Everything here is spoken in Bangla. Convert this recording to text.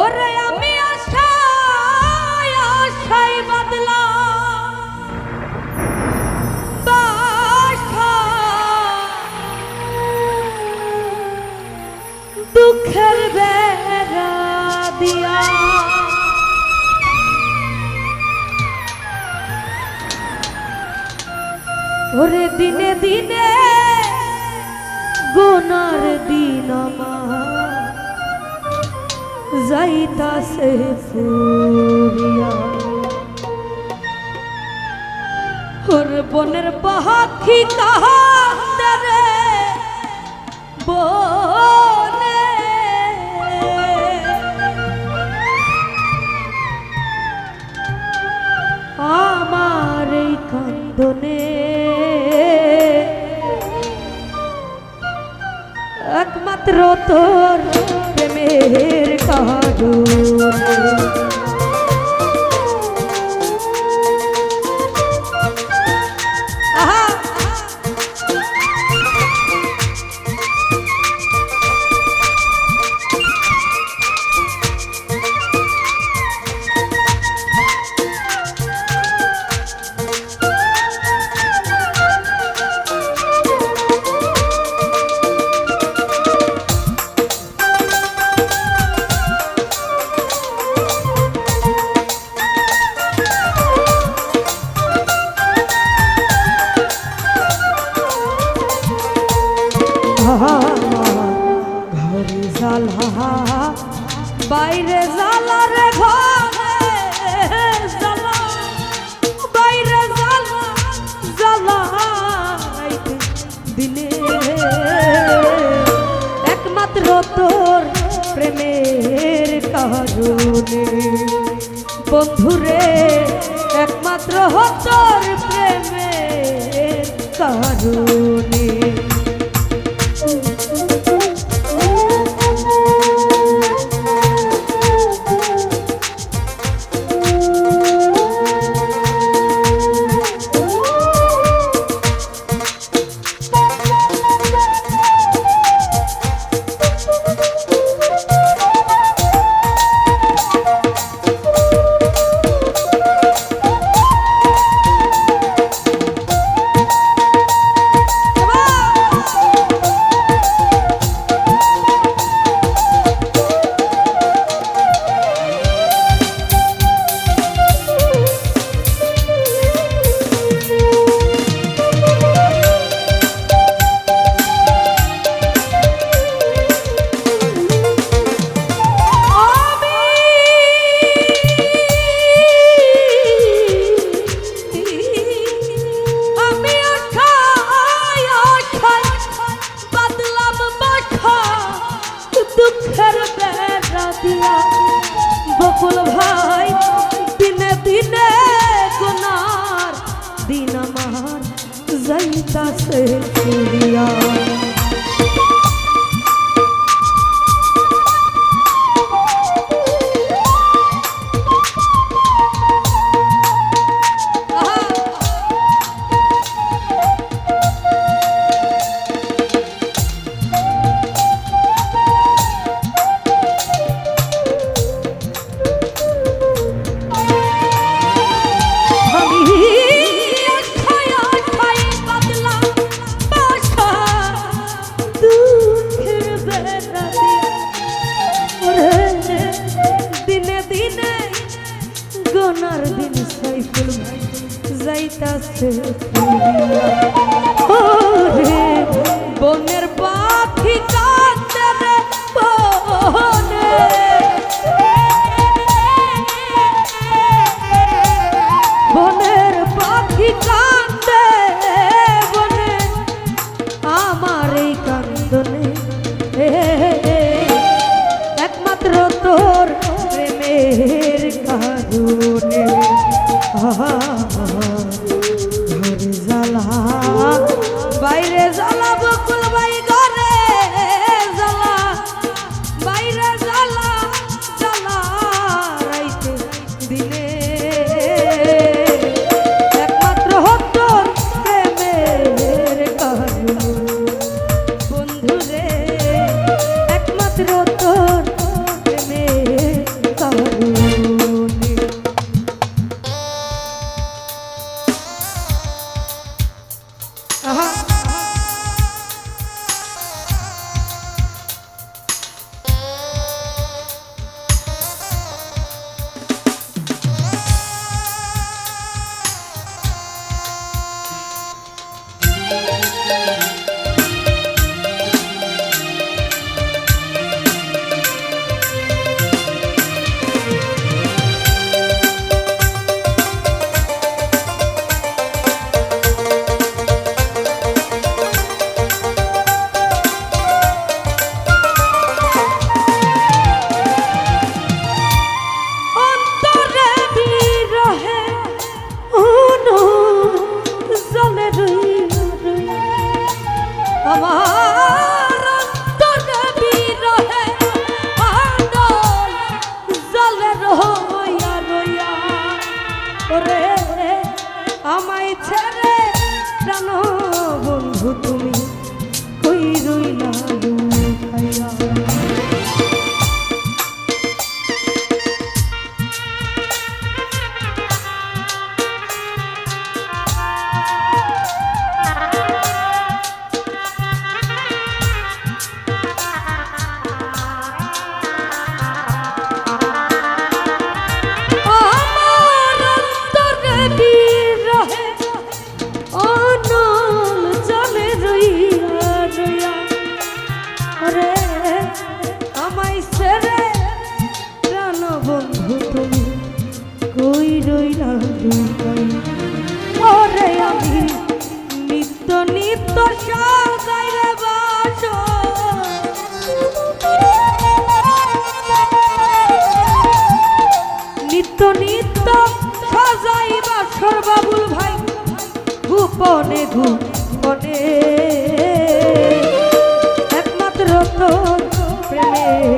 ওরে আমি আশায় আশায় বাদলা দুঃখের বেড়া দিয়া। ওরে দিনে দিনে গোনার দিন আমার। যাইতাছে ফুরিয়া ওর বনের পাখি কাহারে বনে একমাত্র তোর প্রেমের কারণে জ্বালা বাইরে জ্বালা বাইরে দিনে একমাত্র তোর প্রেমের কারণে। বন্ধুরে একমাত্র তোর প্রেমের কারণে। গোনার দিন সাইফুল যাইতাছে ফুরিয়া। ওরে বনের পাখি কাঁদে ha লুকাই ওরে আমি নিত্য নিত্য সাজাই রে নিত্য নিত্য সাজাই বাসর বাবুল ভাই গোপনে। একমাত্র তোর প্রেমের